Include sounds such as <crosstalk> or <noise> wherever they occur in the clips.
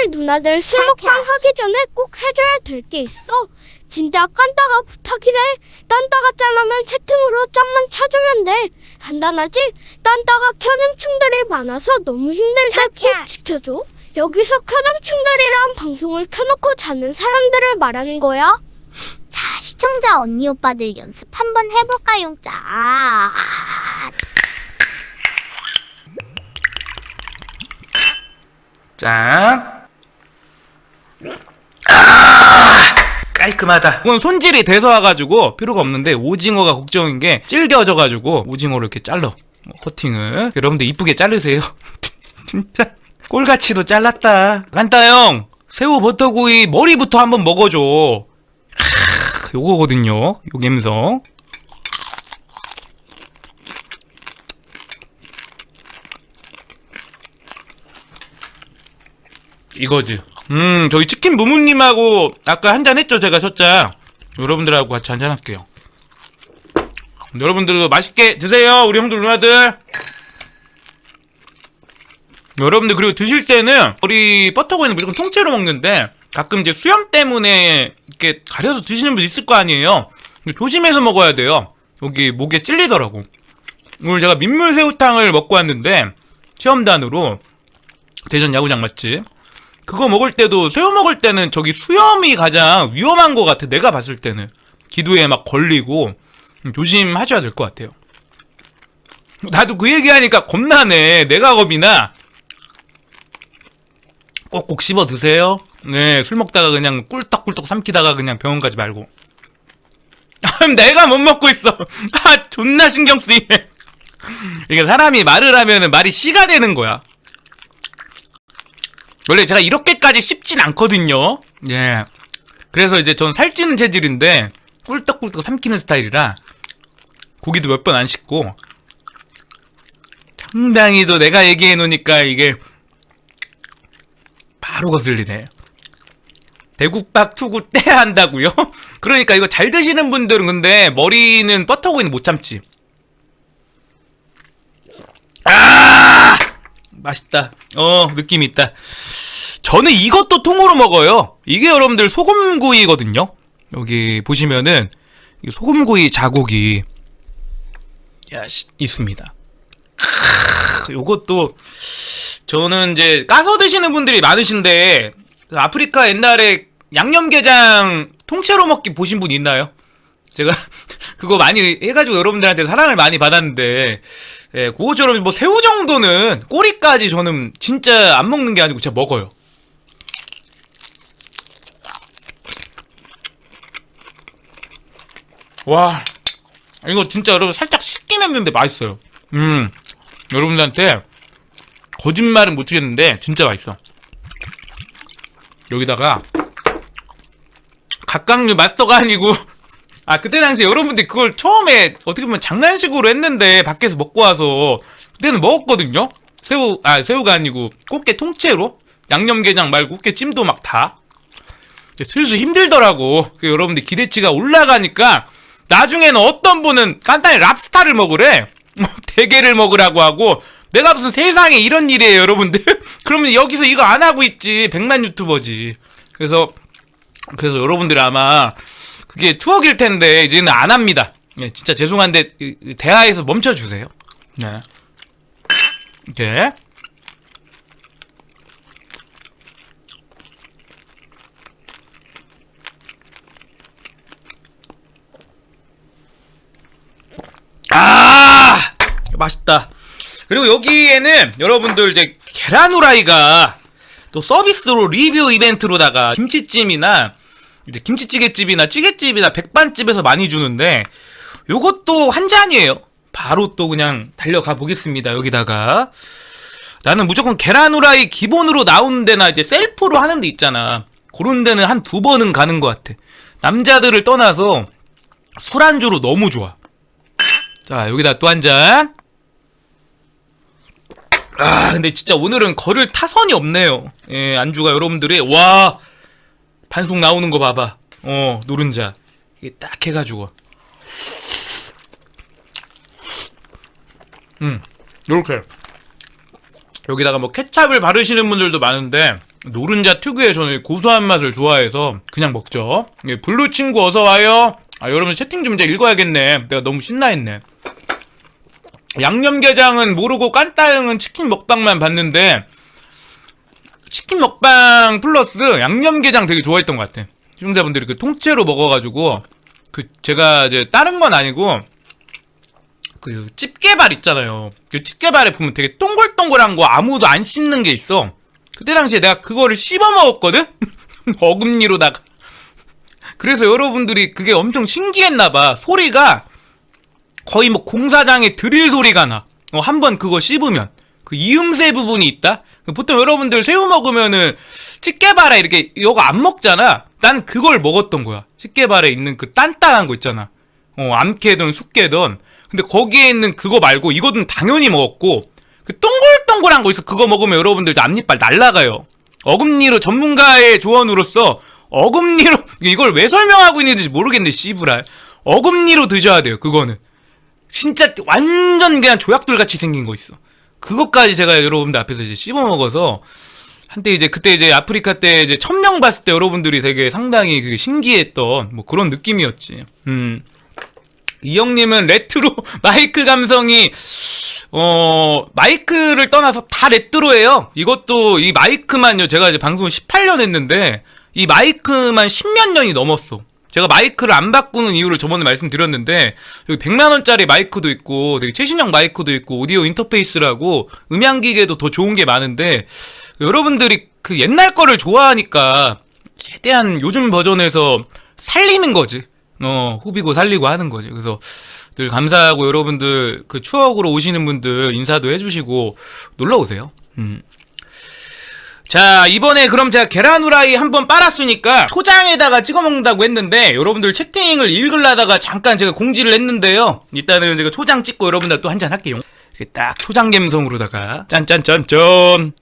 오빠들 누나들 술 먹방 하기 전에 꼭 해줘야 될 게 있어. 진짜 깐따가 부탁이래. 딴따가 짤라면 채팅으로 짬만 쳐주면 돼. 간단하지? 딴따가 켜념충들이 많아서 너무 힘들 때꼭 지켜줘. 여기서 켜념충들이란 방송을 켜놓고 자는 사람들을 말하는 거야. 자, 시청자 언니 오빠들 연습 한번 해볼까요? 자, 짠. 아! 깔끔하다. 이건 손질이 돼서 와가지고 필요가 없는데 오징어가 걱정인 게 질겨져가지고 오징어를 이렇게 잘라 뭐 커팅을 여러분들 이쁘게 자르세요. <laughs> 진짜 꼴같이도 잘랐다. 간따형 새우 버터구이 머리부터 한번 먹어줘. 크, 요거거든요. 요 감성. 이거지. 음, 저희 치킨 무무님하고 아까 한잔 했죠, 제가 첫잔. 여러분들하고 같이 한잔 할게요. 여러분들도 맛있게 드세요, 우리 형들 누나들. 여러분들 그리고 드실 때는 우리 버터구이는 무조건 통째로 먹는데 가끔 이제 수염 때문에 이렇게 가려서 드시는 분 있을 거 아니에요. 조심해서 먹어야 돼요. 여기 목에 찔리더라고. 오늘 제가 민물새우탕을 먹고 왔는데 체험단으로 대전 야구장 맛집. 그거 먹을 때도 새우 먹을 때는 저기 수염이 가장 위험한 것 같아. 내가 봤을 때는 기도에 막 걸리고 음, 조심하셔야 될 것 같아요. 나도 그 얘기하니까 겁나네. 내가 겁이나. 꼭꼭 씹어 드세요. 네, 술 먹다가 그냥 꿀떡꿀떡 삼키다가 그냥 병원 가지 말고. <laughs> 내가 못 먹고 있어. <laughs> 아, 존나 신경 쓰이네. 이게 사람이 말을 하면은 말이 씨가 되는 거야. 원래 제가 이렇게까지 씹진 않거든요. 예. 그래서 이제 전 살찌는 체질인데 꿀떡꿀떡 삼키는 스타일이라 고기도 몇 번 안 씹고 상당히도 내가 얘기해 놓으니까 이게 바로 거슬리네. 대국밥 투구 떼야 한다고요? <laughs> 그러니까 이거 잘 드시는 분들은 근데 머리는 버터구이는 못 참지. 아! 맛있다. 어, 느낌 있다. 저는 이것도 통으로 먹어요. 이게 여러분들 소금구이거든요. 여기 보시면은 이 소금구이 자국이 야, 씨, 있습니다. 크, 요것도 저는 이제 까서 드시는 분들이 많으신데 그 아프리카 옛날에 양념게장 통째로 먹기 보신 분 있나요? 제가 <laughs> 그거 많이 해가지고 여러분들한테 사랑을 많이 받았는데 예, 그거처럼 뭐 새우 정도는 꼬리까지 저는 진짜 안 먹는 게 아니고 제가 먹어요. 와, 이거 진짜 여러분 살짝 식긴 했는데 맛있어요. 음, 여러분들한테 거짓말은 못 치겠는데 진짜 맛있어. 여기다가 각각류 마스터가 아니고 아 그때 당시 여러분들이 그걸 처음에 어떻게 보면 장난식으로 했는데 밖에서 먹고 와서 그때는 먹었거든요. 새우 아 새우가 아니고 꽃게 통째로 양념게장 말고 꽃게 찜도 막 다. 슬슬 힘들더라고. 그 여러분들 기대치가 올라가니까 나중에는 어떤 분은 간단히 랍스타를 먹으래. 뭐 <laughs> 대게를 먹으라고 하고 내가 무슨 세상에 이런 일이에요, 여러분들. <laughs> 그러면 여기서 이거 안 하고 있지. 백만 유튜버지. 그래서 그래서 여러분들 아마 그게 추억일 텐데 이제는 안 합니다. 예, 진짜 죄송한데 대화에서 멈춰 주세요. 네. 이렇게. 아 맛있다. 그리고 여기에는 여러분들 이제 계란 후라이가 또 서비스로 리뷰 이벤트로다가 김치찜이나 이제 김치찌개집이나 찌개집이나 백반집에서 많이 주는데 요것도 한 잔이에요. 바로 또 그냥 달려가 보겠습니다. 여기다가 나는 무조건 계란 후라이 기본으로 나오는 데나 이제 셀프로 하는 데 있잖아. 그런 데는 한 두 번은 가는 것 같아. 남자들을 떠나서 술안주로 너무 좋아. 자, 여기다 또 한 잔. 아, 근데 진짜 오늘은 거를 타선이 없네요. 예, 안주가 여러분들이, 와, 반숙 나오는 거 봐봐. 어, 노른자. 이게 딱 해가지고. 음, 요렇게. 여기다가 뭐 케찹을 바르시는 분들도 많은데, 노른자 특유의 저는 고소한 맛을 좋아해서 그냥 먹죠. 예, 블루 친구 어서 와요. 아 여러분 채팅 좀 이제 읽어야겠네. 내가 너무 신나했네. 양념게장은 모르고 깐따형은 치킨 먹방만 봤는데 치킨 먹방 플러스 양념게장 되게 좋아했던 것 같아. 시청자분들이 그 통째로 먹어가지고 그 제가 이제 다른 건 아니고 그 집게발 있잖아요. 그 집게발에 보면 되게 동글동글한 거 아무도 안 씹는 게 있어. 그때 당시에 내가 그거를 씹어 먹었거든? <laughs> 어금니로다가. 그래서 여러분들이 그게 엄청 신기했나봐. 소리가 거의 뭐 공사장에 드릴 소리가 나. 어, 한 번 그거 씹으면. 그 이음새 부분이 있다? 보통 여러분들 새우 먹으면은 집게발에 이렇게 이거 안 먹잖아. 난 그걸 먹었던 거야. 집게발에 있는 그 단단한 거 있잖아. 어, 암캐든 숙캐든. 근데 거기에 있는 그거 말고 이거는 당연히 먹었고 그 동글동글한 거 있어. 그거 먹으면 여러분들 앞니빨 날라가요. 어금니로 전문가의 조언으로서 어금니로 <laughs> 이걸 왜 설명하고 있는지 모르겠는데 씨부랄. 어금니로 드셔야 돼요. 그거는. 진짜 완전 그냥 조약돌 같이 생긴 거 있어. 그것까지 제가 여러분들 앞에서 이제 씹어 먹어서 한때 이제 그때 이제 아프리카 때 이제 천명 봤을 때 여러분들이 되게 상당히 그게 신기했던 뭐 그런 느낌이었지. 음. 이 형님은 레트로 <laughs> 마이크 감성이 어 마이크를 떠나서 다 레트로예요. 이것도 이 마이크만요. 제가 이제 방송을 18년 했는데 이 마이크만 10몇 년이 넘었어. 제가 마이크를 안 바꾸는 이유를 저번에 말씀드렸는데 여기 100만 원짜리 마이크도 있고 되게 최신형 마이크도 있고 오디오 인터페이스라고 음향 기계도 더 좋은 게 많은데 여러분들이 그 옛날 거를 좋아하니까 최대한 요즘 버전에서 살리는 거지. 어, 후비고 살리고 하는 거지. 그래서 늘 감사하고 여러분들 그 추억으로 오시는 분들 인사도 해주시고 놀러 오세요. 음. 자, 이번에 그럼 제가 계란 후라이 한번 빨았으니까 초장에다가 찍어 먹는다고 했는데 여러분들 채팅을 읽으려다가 잠깐 제가 공지를 했는데요. 일단은 제가 초장 찍고 여러분들 또 한잔 할게요. 이렇게 딱 초장 감성으로다가 짠짠짠짠.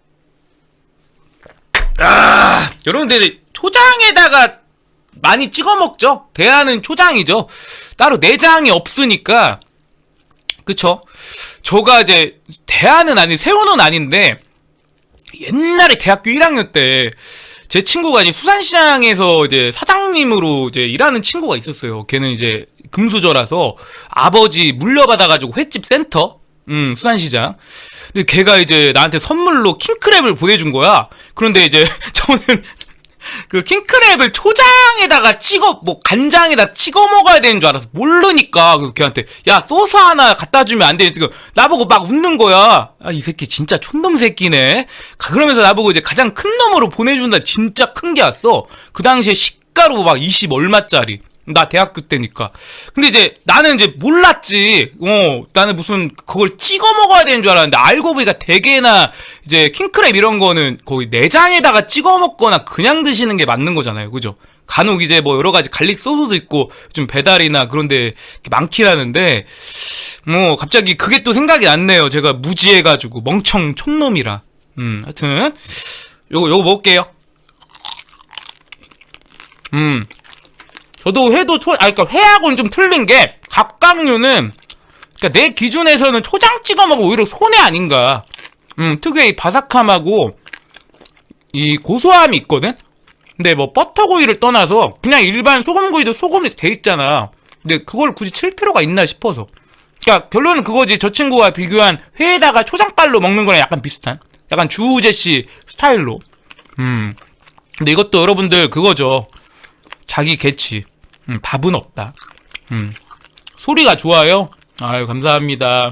아, 여러분들 초장에다가 많이 찍어 먹죠. 대하는 초장이죠. 따로 내장이 없으니까 그쵸? 저가 이제 대하는 아니 새우는 아닌데 옛날에 대학교 1학년 때 제 친구가 이제 수산시장에서 이제 사장님으로 이제 일하는 친구가 있었어요. 걔는 이제 금수저라서 아버지 물려받아가지고 횟집 센터, 음, 수산시장. 근데 걔가 이제 나한테 선물로 킹크랩을 보내준 거야. 그런데 이제 <laughs> 저는 그 킹크랩을 초장에다가 찍어 뭐 간장에다 찍어 먹어야 되는 줄 알아서 모르니까 그래서 걔한테 야 소스 하나 갖다 주면 안 되니 그 나보고 막 웃는 거야. 아 이 새끼 진짜 촌놈 새끼네. 그러면서 나보고 이제 가장 큰 놈으로 보내준다. 진짜 큰 게 왔어. 그 당시에 시가로 막20 얼마짜리 나 대학교 때니까. 근데 이제 나는 이제 몰랐지. 어, 나는 무슨 그걸 찍어 먹어야 되는 줄 알았는데 알고 보니까 대게나 이제 킹크랩 이런 거는 거의 내장에다가 찍어 먹거나 그냥 드시는 게 맞는 거잖아요. 그죠? 간혹 이제 뭐 여러 가지 갈릭 소스도 있고 좀 배달이나 그런데 많기라는데 뭐 갑자기 그게 또 생각이 안 나네요. 제가 무지해가지고 멍청 촌놈이라. 음, 하여튼 요거 요거 먹을게요. 음, 저도 회도 초, 아, 그니까 회하고는 좀 틀린 게, 각각류는, 그니까 내 기준에서는 초장 찍어 먹으면 오히려 손해 아닌가. 음, 특유의 이 바삭함하고, 이 고소함이 있거든? 근데 뭐 버터구이를 떠나서, 그냥 일반 소금구이도 소금이 돼 있잖아. 근데 그걸 굳이 칠 필요가 있나 싶어서. 그니까 결론은 그거지. 저 친구가 비교한 회에다가 초장빨로 먹는 거랑 약간 비슷한. 약간 주우재 씨 스타일로. 음. 근데 이것도 여러분들 그거죠. 자기 개치. 음, 밥은 없다. 음. 소리가 좋아요. 아유, 감사합니다.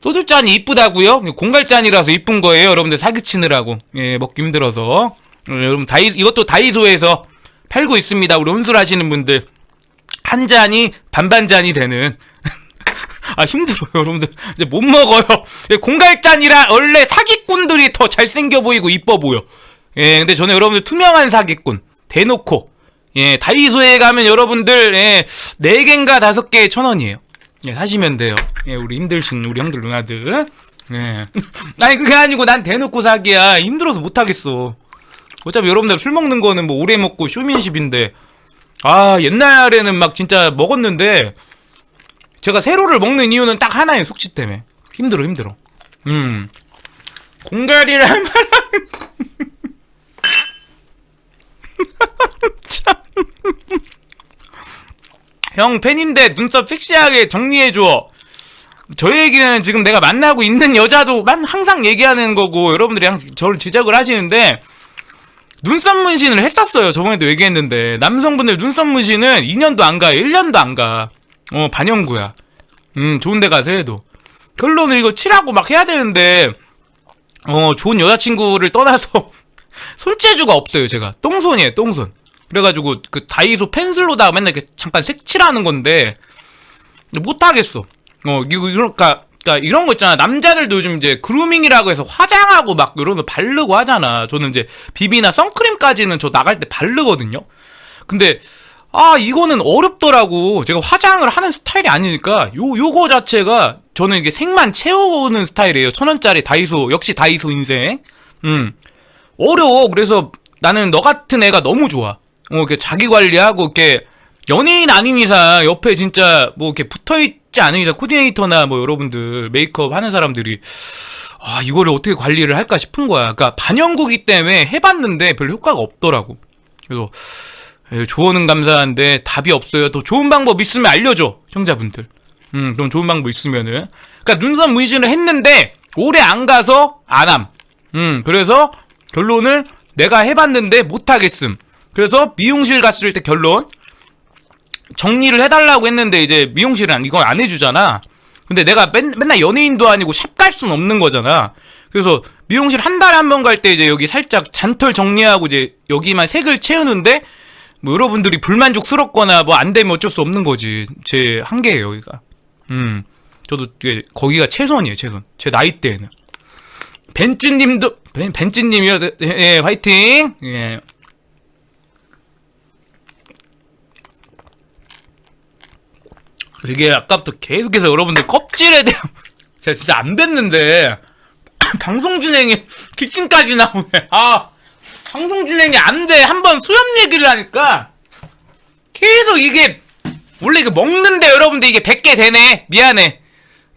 소주잔이 이쁘다고요? 공갈잔이라서 이쁜 거예요. 여러분들 사기치느라고. 예, 먹기 힘들어서. 어, 여러분, 다이, 이것도 다이소에서 팔고 있습니다. 우리 혼술 하시는 분들. 한 잔이 반반 잔이 되는. <laughs> 아, 힘들어요, 여러분들. 이제 못 먹어요. 공갈잔이라 원래 사기꾼들이 더 잘생겨 보이고 이뻐 보여. 예, 근데 저는 여러분들 투명한 사기꾼. 대놓고 예 다이소에 가면 여러분들 예, 4개인가 5개 천 원이에요. 예 사시면 돼요. 예 우리 힘들신 우리 형들 누나들. 예. <laughs> 아니 그게 아니고 난 대놓고 사기야. 힘들어서 못 하겠어. 어차피 여러분들 술 먹는 거는 뭐 오래 먹고 쇼민십인데. 아 옛날에는 막 진짜 먹었는데 제가 세로를 먹는 이유는 딱 하나예요 속치 때문에. 힘들어 힘들어. 음. 공갈이란 말 형 팬인데 눈썹 섹시하게 정리해줘. 저 얘기는 지금 내가 만나고 있는 여자도 만 항상 얘기하는 거고 여러분들이 항상 저를 지적을 하시는데 눈썹 문신을 했었어요. 저번에도 얘기했는데 남성분들 눈썹 문신은 2년도 안 가요. 1년도 안 가. 어 반영구야. 음 좋은 데 가서 해도. 결론은 이거 칠하고 막 해야 되는데 어 좋은 여자친구를 떠나서 <laughs> 손재주가 없어요. 제가 똥손이에요. 똥손. 그래가지고 그 다이소 펜슬로다가 맨날 이렇게 잠깐 색칠하는 건데 못 하겠어. 어 이거 이러니까 그러니까 이런 거 있잖아. 남자들도 요즘 이제 그루밍이라고 해서 화장하고 막 이런 거 바르고 하잖아. 저는 이제 비비나 선크림까지는 저 나갈 때 바르거든요. 근데 아 이거는 어렵더라고. 제가 화장을 하는 스타일이 아니니까 요 요거 자체가 저는 이게 색만 채우는 스타일이에요. 천 원짜리 다이소 역시 다이소 인생. 음 어려워. 그래서 나는 너 같은 애가 너무 좋아. 어, 이렇게 자기 관리하고 이렇게 연예인 아닌 이상 옆에 진짜 뭐 이렇게 붙어 있지 않은 이상 코디네이터나 뭐 여러분들 메이크업 하는 사람들이 아 이거를 어떻게 관리를 할까 싶은 거야. 그러니까 반영구기 때문에 해봤는데 별로 효과가 없더라고. 그래서 에이, 조언은 감사한데 답이 없어요. 더 좋은 방법 있으면 알려줘, 형자분들. 음, 좀 좋은 방법 있으면은. 그러니까 눈썹 문신을 했는데 오래 안 가서 안함. 음, 그래서 결론은 내가 해봤는데 못하겠음. 그래서 미용실 갔을 때 결론 정리를 해달라고 했는데 이제 미용실은 이건 안 해주잖아. 근데 내가 맨, 맨날 연예인도 아니고 샵 갈 순 없는 거잖아. 그래서 미용실 한 달에 한 번 갈 때 이제 여기 살짝 잔털 정리하고 이제 여기만 색을 채우는데 뭐 여러분들이 불만족스럽거나 뭐 안 되면 어쩔 수 없는 거지. 제 한계예요, 여기가. 음. 저도 거기가 최선이에요, 최선. 제 나이 때에는. 벤츠님도 벤, 벤츠님이요, 예, 예, 화이팅. 예. 이게 아까부터 계속해서 여러분들 껍질에 대한 <laughs> 제가 진짜 안 뵀는데 <laughs> 방송 진행이 <laughs> 키친까지 나오네. 아 방송 진행이 안 돼. 한번 수염 얘기를 하니까 계속 이게 원래 이거 먹는데 여러분들 이게 100개 되네. 미안해.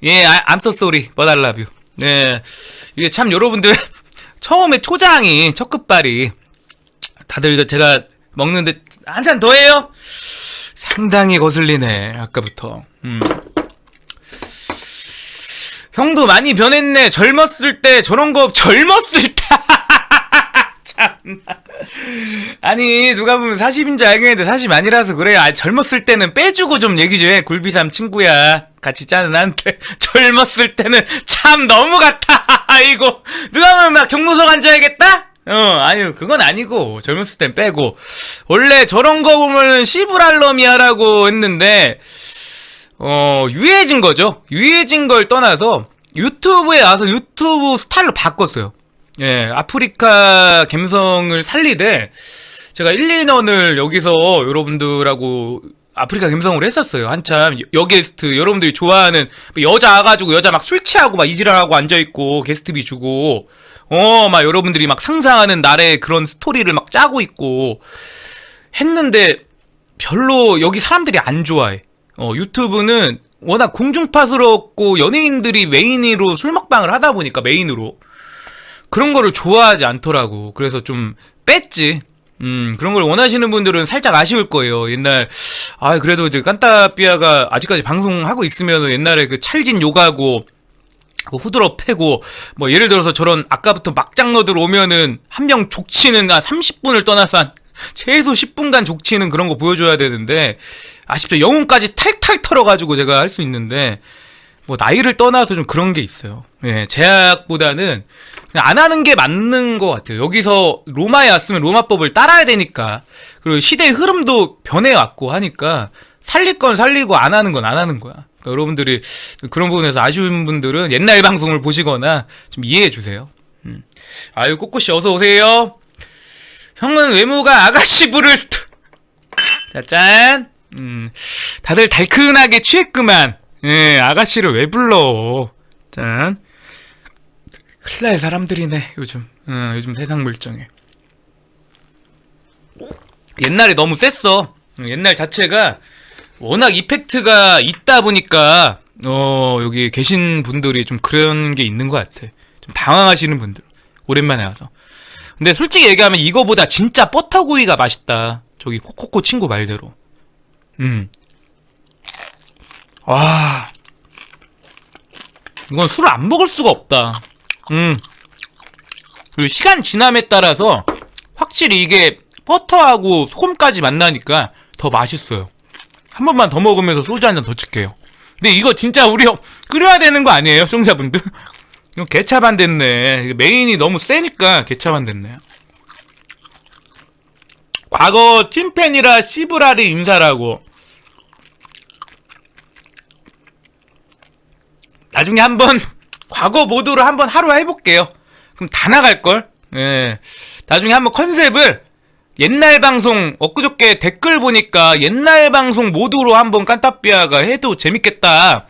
예, 아, I'm so sorry. But I love you. 네. 이게 참 여러분들 처음에 초장이 첫 끝발이 다들 이거 제가 먹는데 한 잔 더 해요? 상당히 거슬리네 아까부터. 음. 형도 많이 변했네. 젊었을 때 저런 거 젊었을 때. <laughs> 아니 누가 보면 40인 줄 알겠는데 40 아니라서 그래. 아 젊었을 때는 빼주고 좀 얘기 좀 해. 굴비삼 친구야. 같이 짜는 한테 <laughs> 젊었을 때는 참 너무 같아. <laughs> 아이고 누가 보면 막 경무석 앉아야겠다. 어, 아유, 그건 아니고, 젊었을 땐 빼고. 원래 저런 거 보면은 시브랄럼이야라고 했는데, 어, 유해진 거죠. 유해진 걸 떠나서 유튜브에 와서 유튜브 스타일로 바꿨어요. 예, 아프리카 감성을 살리되, 제가 1, 2년을 여기서 여러분들하고 아프리카 감성으로 했었어요. 한참 여 게스트 여러분들이 좋아하는 여자 와가지고 여자 막 술 취하고 막 이지랄하고 앉아있고 게스트비 주고 어 막 여러분들이 막 상상하는 나의 그런 스토리를 막 짜고 있고 했는데 별로 여기 사람들이 안 좋아해. 어 유튜브는 워낙 공중파스럽고 연예인들이 메인으로 술 먹방을 하다 보니까 메인으로 그런 거를 좋아하지 않더라고. 그래서 좀 뺐지. 음, 그런 걸 원하시는 분들은 살짝 아쉬울 거예요. 옛날, 아, 그래도 이제 깐따삐아가 아직까지 방송하고 있으면 옛날에 그 찰진 요가고, 그 후드러 패고, 뭐 예를 들어서 저런 아까부터 막장러들 오면은 한 명 족치는 한 30분을 떠나서 한 최소 10분간 족치는 그런 거 보여줘야 되는데, 아쉽죠. 영혼까지 탈탈 털어가지고 제가 할 수 있는데, 뭐 나이를 떠나서 좀 그런 게 있어요. 예, 제약보다는 안 하는 게 맞는 것 같아요. 여기서 로마에 왔으면 로마법을 따라야 되니까 그리고 시대의 흐름도 변해왔고 하니까 살릴 건 살리고 안 하는 건 안 하는 거야. 여러분들이 그런 부분에서 아쉬운 분들은 옛날 방송을 보시거나 좀 이해해 주세요. 음. 아유 꼬꼬씨 어서 오세요. 형은 외모가 아가씨 부를 스타. 자 짠. 음, 다들 달큰하게 취했구만. 예, 아가씨를 왜 불러? 짠. 큰일 날 사람들이네, 요즘. 어, 요즘 세상 물정에. 옛날에 너무 셌어. 어, 옛날 자체가 워낙 이펙트가 있다 보니까, 어, 여기 계신 분들이 좀 그런 게 있는 것 같아. 좀 당황하시는 분들. 오랜만에 와서. 근데 솔직히 얘기하면 이거보다 진짜 버터구이가 맛있다. 저기 코코코 친구 말대로. 음. 와. 이건 술을 안 먹을 수가 없다. 음. 그리고 시간 지남에 따라서 확실히 이게 버터하고 소금까지 만나니까 더 맛있어요. 한 번만 더 먹으면서 소주 한 잔 더 칠게요. 근데 이거 진짜 우리 끓여야 되는 거 아니에요, 시청자분들? <laughs> 이거 개차반 됐네. 메인이 너무 세니까 개차반 됐네. 과거 찐팬이라 씨브라리 인사라고. 나중에 한번 <laughs> 과거 모드로 한번 하루 해볼게요. 그럼 다 나갈걸? 예. 나중에 한번 컨셉을 옛날 방송, 엊그저께 댓글 보니까 옛날 방송 모드로 한번 깐따삐아가 해도 재밌겠다.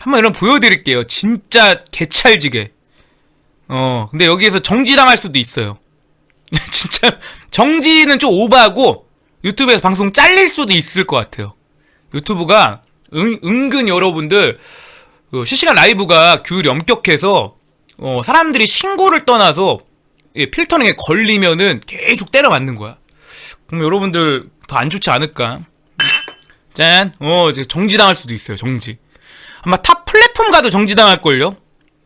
한번 이런 거 보여드릴게요. 진짜 개찰지게. 어, 근데 여기에서 정지당할 수도 있어요. <laughs> 진짜, 정지는 좀 오버하고 유튜브에서 방송 잘릴 수도 있을 것 같아요. 유튜브가 은, 은근 여러분들 그 실시간 라이브가 규율이 엄격해서 어, 사람들이 신고를 떠나서 예, 필터링에 걸리면은 계속 때려 맞는 거야. 그럼 여러분들 더 안 좋지 않을까? 짠, 어, 이제 정지당할 수도 있어요. 정지. 아마 탑 플랫폼 가도 정지당할 걸요?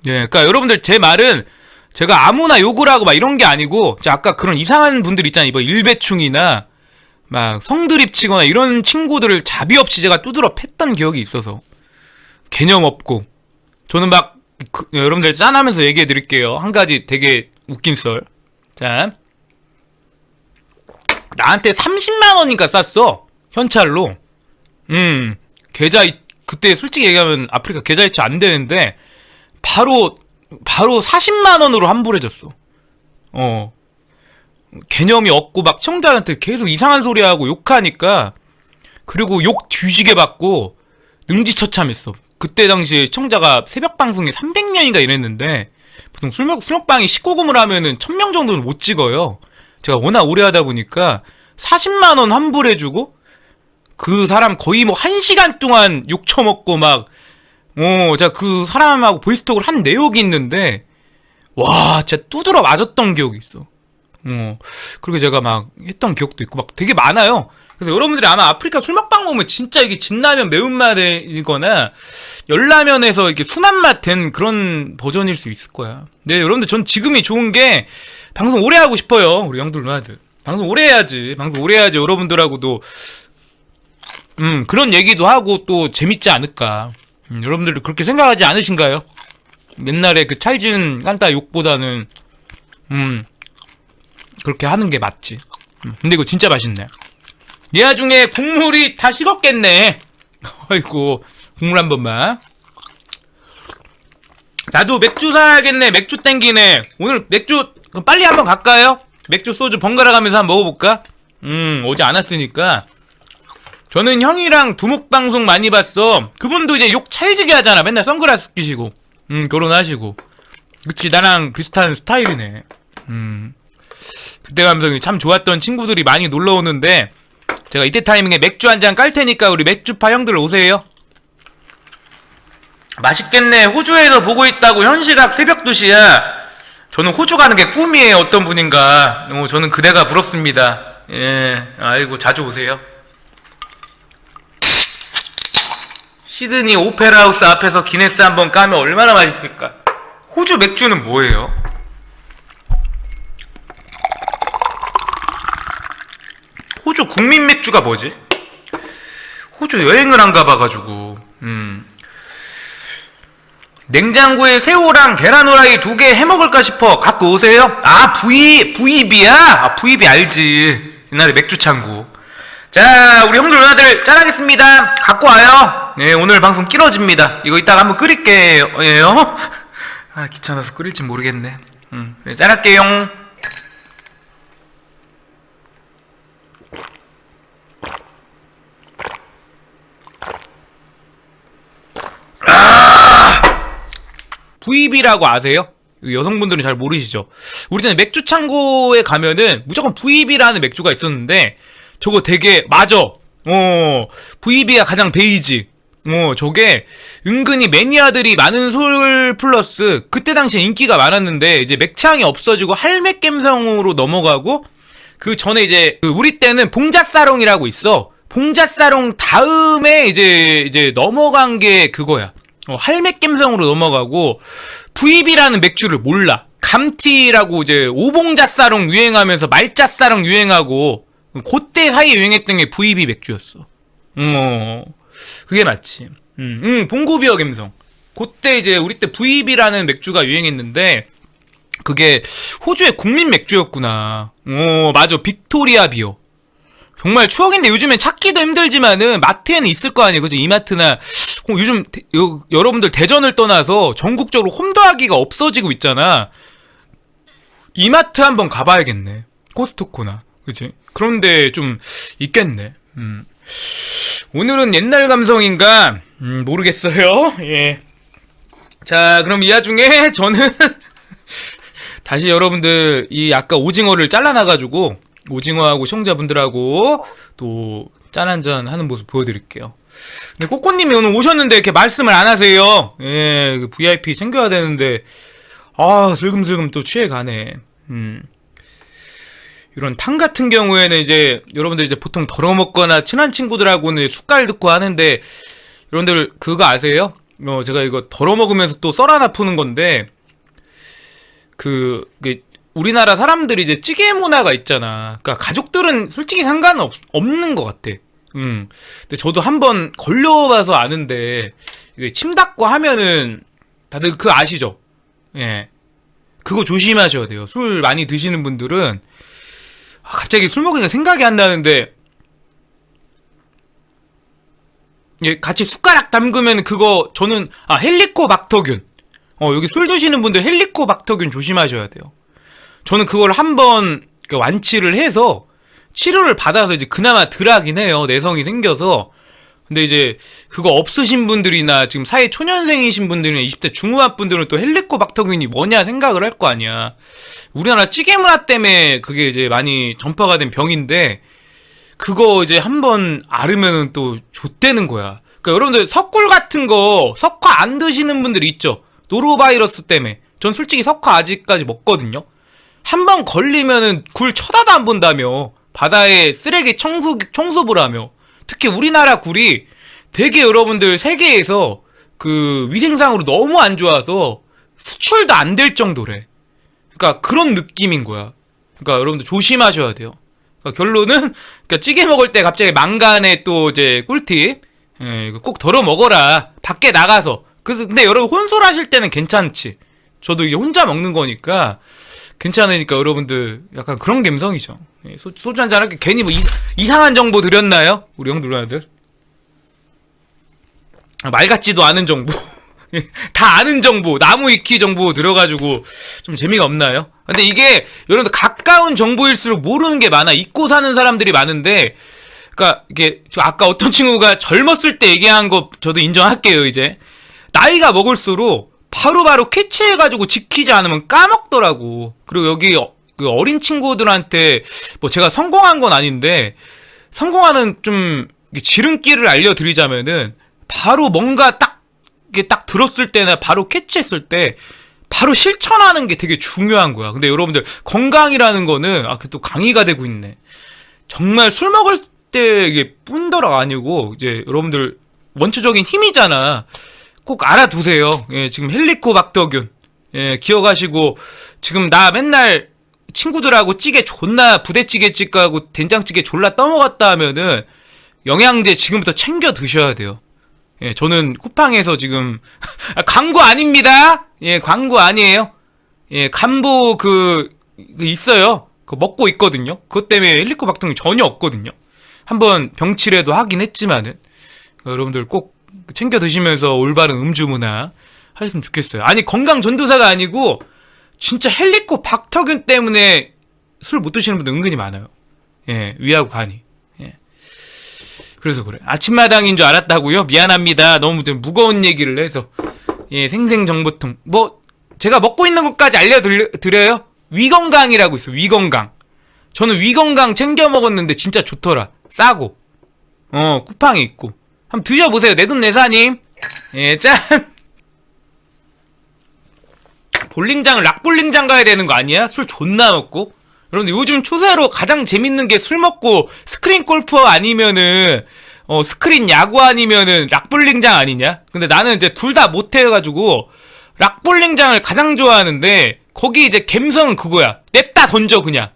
예, 그니까 여러분들 제 말은 제가 아무나 욕을 하고 막 이런 게 아니고, 저 아까 그런 이상한 분들 있잖아요. 뭐 일배충이나 막 성드립 치거나 이런 친구들을 자비 없이 제가 두드러 팼던 기억이 있어서. 개념 없고. 저는 막, 그, 여러분들 짠하면서 얘기해 드릴게요. 한 가지 되게 웃긴 썰. 짠. 나한테 30만원인가 쌌어. 현찰로. 음, 계좌, 이- 그때 솔직히 얘기하면 아프리카 계좌 이체 안 되는데, 바로, 바로 40만원으로 환불해줬어. 어. 개념이 없고 막 청자한테 계속 이상한 소리 하고 욕하니까, 그리고 욕 뒤지게 받고, 능지처참했어. 그때 당시에 시청자가 새벽 방송에 300명인가 이랬는데 보통 술, 먹, 술 먹방이 19금을 하면은 1000명 정도는 못 찍어요. 제가 워낙 오래 하다 보니까 40만 원 환불해 주고 그 사람 거의 뭐 1시간 동안 욕 처먹고 막 어, 제가 그 사람하고 보이스톡을 한 내역이 있는데 와, 진짜 두드러 맞았던 기억이 있어. 어, 그리고 제가 막 했던 기억도 있고 막 되게 많아요. 그래서 여러분들이 아마 아프리카 술 먹방 보면 진짜 이게 진라면 매운맛이거나 열라면에서 이렇게 순한맛 된 그런 버전일 수 있을 거야. 네, 여러분들 전 지금이 좋은 게 방송 오래 하고 싶어요. 우리 형들 누나들. 방송 오래 해야지. 방송 오래 해야지 여러분들하고도 음, 그런 얘기도 하고 또 재밌지 않을까. 음, 여러분들도 그렇게 생각하지 않으신가요? 옛날에 그 찰진 깐따 욕보다는 음, 그렇게 하는 게 맞지. 음, 근데 이거 진짜 맛있네. 이 와중에 국물이 다 식었겠네. 아이고, 국물 한 번만. 나도 맥주 사야겠네. 맥주 땡기네. 오늘 맥주, 그럼 빨리 한번 갈까요? 맥주 소주 번갈아 가면서 한번 먹어볼까? 음, 안 왔으니까. 저는 형이랑 두목방송 많이 봤어. 그분도 이제 욕 찰지게 하잖아. 맨날 선글라스 끼시고. 음, 결혼하시고. 그치, 나랑 비슷한 스타일이네. 음. 그때 감성이 참 좋았던 친구들이 많이 놀러 오는데, 제가 이때 타이밍에 맥주 한 잔 깔 테니까 우리 맥주파 형들 오세요. 맛있겠네. 호주에서 보고 있다고 현 시각 새벽 2시야. 저는 호주 가는 게 꿈이에요. 어떤 분인가. 어, 저는 그대가 부럽습니다. 예. 아이고, 자주 오세요. 시드니 오페라 하우스 앞에서 기네스 한번 까면 얼마나 맛있을까? 호주 맥주는 뭐예요? 호주 국민 맥주가 뭐지? 호주 여행을 안 가봐가지고, 음. 냉장고에 새우랑 계란 후라이 두 개 해먹을까 싶어. 갖고 오세요. 아, 부이, 부이비야? 아, 부이비 알지. 옛날에 맥주 창고. 자, 우리 형들 누나들 짠하겠습니다. 갖고 와요. 네, 오늘 방송 길어집니다. 이거 이따가 한번 끓일게요. 아, 귀찮아서 끓일지 모르겠네. 음, 네, 짠할게요. VB라고 아세요? 여성분들은 잘 모르시죠? 우리 전에 맥주 창고에 가면은 무조건 VB라는 맥주가 있었는데 저거 되게 맞아. 어, VB가 가장 베이지. 어, 저게 은근히 매니아들이 많은 솔 플러스 그때 당시에 인기가 많았는데 이제 맥창이 없어지고 할맥 갬성으로 넘어가고 그 전에 이제 그 우리 때는 봉자사롱이라고 있어. 봉자사롱 다음에 이제 이제 넘어간 게 그거야. 어, 할맥 갬성으로 넘어가고 VB라는 맥주를 몰라. 감티라고 이제 오봉자사롱 유행하면서 말자사롱 유행하고 그때 사이에 유행했던 게 VB 맥주였어. 어, 그게 맞지. 음, 음 봉구비어 갬성. 그때 이제 우리 때 VB라는 맥주가 유행했는데 그게 호주의 국민 맥주였구나. 어, 맞아. 빅토리아 비어. 정말 추억인데 요즘엔 찾기도 힘들지만은 마트에는 있을 거 아니에요. 그죠? 이마트나 어, 요즘 대- 요- 여러분들 대전을 떠나서 전국적으로 홈더하기가 없어지고 있잖아. 이마트 한번 가봐야겠네. 코스트코나. 그치? 그런데 좀 있겠네. 음. 오늘은 옛날 감성인가? 음, 모르겠어요. <laughs> 예. 자, 그럼 이 와중에 저는 <laughs> 다시 여러분들 이 아까 오징어를 잘라놔가지고 오징어하고 시청자분들하고 또 짠 한잔 하는 모습 보여드릴게요. 근데 꼬꼬님이 오늘 오셨는데 이렇게 말씀을 안 하세요. 예, 그 VIP 챙겨야 되는데 아 슬금슬금 또 취해 가네. 음. 이런 탕 같은 경우에는 이제 여러분들 이제 보통 덜어먹거나 친한 친구들하고는 숟갈 듣고 하는데 여러분들 그거 아세요? 어 제가 이거 덜어먹으면서 또 썰 하나 푸는 건데 그, 그 우리나라 사람들이 이제 찌개 문화가 있잖아. 그러니까 가족들은 솔직히 상관 없, 없는 것 같아. 음. 근데 저도 한번 걸려봐서 아는데 이게 침 닦고 하면은 다들 그 아시죠? 예. 그거 조심하셔야 돼요. 술 많이 드시는 분들은 아, 갑자기 술 먹으니까 생각이 안 나는데 예, 같이 숟가락 담그면 그거 저는 아 헬리코박터균 어, 여기 술 드시는 분들 헬리코박터균 조심하셔야 돼요. 저는 그걸 한번 완치를 해서 치료를 받아서 이제 그나마 덜하긴 해요. 내성이 생겨서. 근데 이제 그거 없으신 분들이나 지금 사회 초년생이신 분들이나 20대 중후반 분들은 또 헬리코박터균이 뭐냐 생각을 할 거 아니야. 우리나라 찌개 문화 때문에 그게 이제 많이 전파가 된 병인데 그거 이제 한번 앓으면은 또 좆되는 거야. 그러니까 여러분들 석굴 같은 거 석화 안 드시는 분들 있죠. 노로바이러스 때문에. 전 솔직히 석화 아직까지 먹거든요. 한 번 걸리면은 굴 쳐다도 안 본다며. 바다에 쓰레기 청소, 청소부라며. 특히 우리나라 굴이 되게 여러분들 세계에서 그 위생상으로 너무 안 좋아서 수출도 안 될 정도래. 그러니까 그런 느낌인 거야. 그러니까 여러분들 조심하셔야 돼요. 그러니까 결론은 그러니까 찌개 먹을 때 갑자기 망간에 또 이제 꿀팁 예, 꼭 덜어 먹어라 밖에 나가서 그래서 근데 여러분 혼술 하실 때는 괜찮지 저도 이게 혼자 먹는 거니까 괜찮으니까 여러분들 약간 그런 감성이죠. 예, 소, 소주 한잔 할게. 괜히 뭐 이상, 한 정보 드렸나요? 우리 형 누나들? 아, 말 같지도 않은 정보. <laughs> 다 아는 정보. 나무 위키 정보 들어가지고 좀 재미가 없나요? 근데 이게 여러분들 가까운 정보일수록 모르는 게 많아. 잊고 사는 사람들이 많은데 그러니까 이게 저 아까 어떤 친구가 젊었을 때 얘기한 거 저도 인정할게요 이제. 나이가 먹을수록 바로바로 캐치해가지고 지키지 않으면 까먹더라고 그리고 여기 어, 그 어린 친구들한테 뭐 제가 성공한 건 아닌데 성공하는 좀 지름길을 알려드리자면은 바로 뭔가 딱 이게 딱 들었을 때나 바로 캐치했을 때 바로 실천하는 게 되게 중요한 거야. 근데 여러분들 건강이라는 거는 아그또 강의가 되고 있네. 정말 술 먹을 때 이게 뿐더러 아니고 이제 여러분들 원초적인 힘이잖아. 꼭 알아두세요. 예, 지금 헬리코박터균 예, 기억하시고 지금 나 맨날 친구들하고 찌개 존나 부대찌개집 가고 된장찌개 졸라 떠먹었다 하면은 영양제 지금부터 챙겨 드셔야 돼요. 예, 저는 쿠팡에서 지금 <laughs> 아, 광고 아닙니다. 예, 광고 아니에요. 예, 간보 그, 그 있어요. 그 먹고 있거든요. 그것 때문에 헬리코박터균 전혀 없거든요. 한번 병치레도 하긴 했지만은 어, 여러분들 꼭 챙겨 드시면서 올바른 음주 문화 하셨으면 좋겠어요. 아니 건강 전도사가 아니고 진짜 헬리코 박터균 때문에 술 못 드시는 분들 은근히 많아요. 예, 위하고 간이. 예. 그래서 그래. 아침마당인 줄 알았다고요? 미안합니다. 너무 좀 무거운 얘기를 해서. 예, 생생정보통. 뭐, 제가 먹고 있는 것까지 알려드려요? 위건강이라고 있어, 위건강. 저는 위건강 챙겨 먹었는데 진짜 좋더라. 싸고. 어, 쿠팡에 있고. 한번 드셔보세요. 내돈 내사님. 예, 짠! 볼링장을 락볼링장 가야 되는 거 아니야? 술 존나 먹고? 여러분들 요즘 추세로 가장 재밌는 게 술 먹고 스크린 골프 아니면은 어 스크린 야구 아니면은 락볼링장 아니냐? 근데 나는 이제 둘 다 못해가지고 락볼링장을 가장 좋아하는데 거기 이제 갬성은 그거야. 냅다 던져 그냥.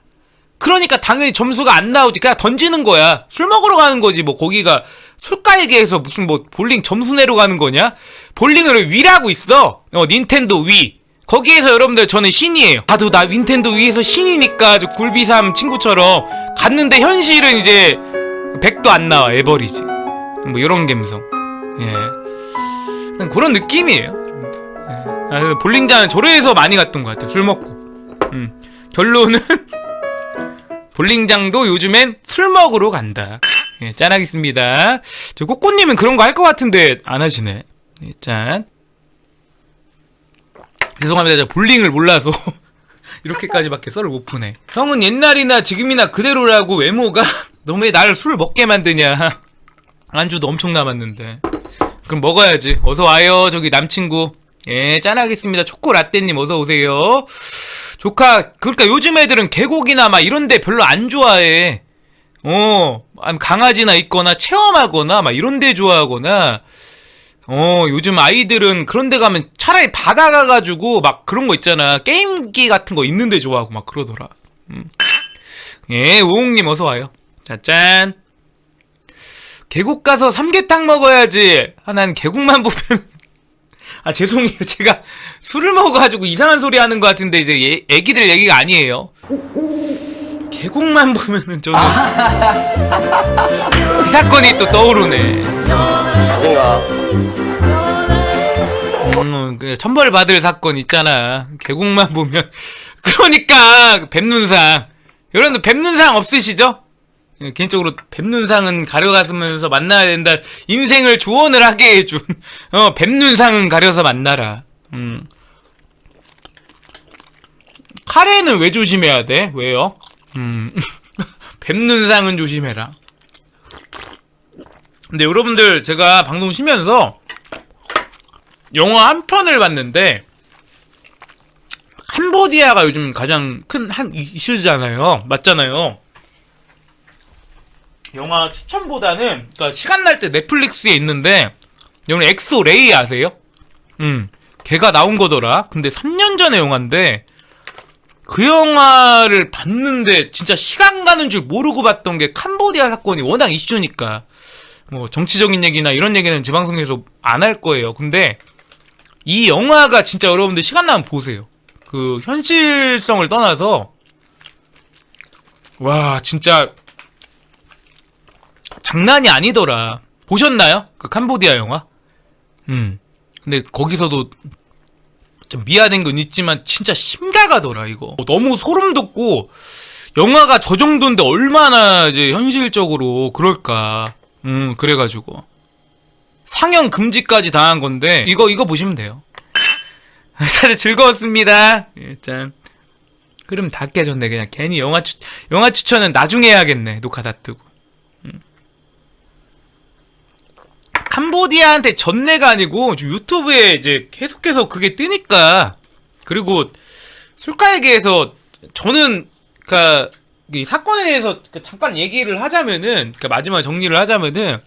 그러니까 당연히 점수가 안 나오지. 그냥 던지는 거야. 술 먹으러 가는 거지. 뭐 거기가 솔가에게에서 무슨 뭐 볼링 점수 내러 가는 거냐? 볼링을 위라고 있어. 어 닌텐도 위. 거기에서 여러분들 저는 신이에요. 나도 나 닌텐도 위에서 신이니까 저 굴비삼 친구처럼 갔는데 현실은 이제 100도 안 나와 에버리지. 뭐 이런 감성. 예. 그런 느낌이에요. 예. 아, 볼링장은 저래서 많이 갔던 것 같아요. 술 먹고. 음. 결론은 <laughs> 볼링장도 요즘엔 술 먹으러 간다. 예, 짠하겠습니다. 저 꼬꼬님은 그런 거 할 것 같은데 안 하시네. 예, 짠. 죄송합니다. 제가 볼링을 몰라서 <laughs> 이렇게까지밖에 썰을 못 푸네. 형은 옛날이나 지금이나 그대로라고 외모가 너무 왜 나를 술 먹게 만드냐. <laughs> 안주도 엄청 남았는데. 그럼 먹어야지. 어서 와요. 저기 남친구. 예, 짠하겠습니다. 초코라떼님 어서 오세요. 조카, 그러니까 요즘 애들은 계곡이나 막 이런데 별로 안 좋아해. 어, 강아지나 있거나 체험하거나 막 이런 데 좋아하거나. 어, 요즘 아이들은 그런 데 가면 차라리 바다 가가지고 막 그런 거 있잖아. 게임기 같은 거 있는데 좋아하고 막 그러더라. 음. 예, 오홍님 어서 와요. 자, 짠. 계곡 가서 삼계탕 먹어야지. 아, 난 계곡만 <laughs> 보면. 아, 죄송해요. 제가 술을 먹어가지고 이상한 소리 하는 것 같은데, 이제 애, 애기들 얘기가 아니에요. 계곡만 <laughs> 보면은 저는. 그 사건이 또 떠오르네. 음, 그 천벌 받을 사건 있잖아. 계곡만 보면. <laughs> 그러니까, 뱀눈상. 여러분들 뱀눈상 없으시죠? 예, 개인적으로 뱀눈상은 가려가면서 만나야 된다. 인생을 조언을 하게 해준. <laughs> 어, 뱀눈상은 가려서 만나라. 음. 카레는 왜 조심해야 돼? 왜요? 음. <laughs> 뱀눈상은 조심해라. 근데 여러분들 제가 방송 쉬면서 영화 한 편을 봤는데 캄보디아가 요즘 가장 큰 한 이슈잖아요. 맞잖아요. 영화 추천보다는 그러니까 시간 날 때 넷플릭스에 있는데 여러분 엑소 레이 아세요? 음. 걔가 나온 거더라. 근데 3년 전의 영화인데 그 영화를 봤는데 진짜 시간 가는 줄 모르고 봤던 게 캄보디아 사건이 워낙 이슈니까 뭐 정치적인 얘기나 이런 얘기는 제 방송에서 안 할 거예요. 근데 이 영화가 진짜 여러분들 시간 나면 보세요. 그 현실성을 떠나서 와 진짜 장난이 아니더라. 보셨나요? 그 캄보디아 영화? 음. 근데 거기서도 좀 미안한 건 있지만 진짜 심각하더라 이거. 너무 소름 돋고 영화가 저 정도인데 얼마나 이제 현실적으로 그럴까. 음 그래가지고 상영 금지까지 당한 건데 이거 이거 보시면 돼요. <laughs> 다들 즐거웠습니다. 예, 짠. 흐름 다 깨졌네 그냥 괜히 영화 추 영화 추천은 나중에 해야겠네 녹화 다 뜨고. 음. 캄보디아한테 전내가 아니고 유튜브에 이제 계속해서 그게 뜨니까. 그리고 술가에게에서 저는 그니까 이 사건에 대해서 잠깐 얘기를 하자면은 그러니까 마지막 정리를 하자면은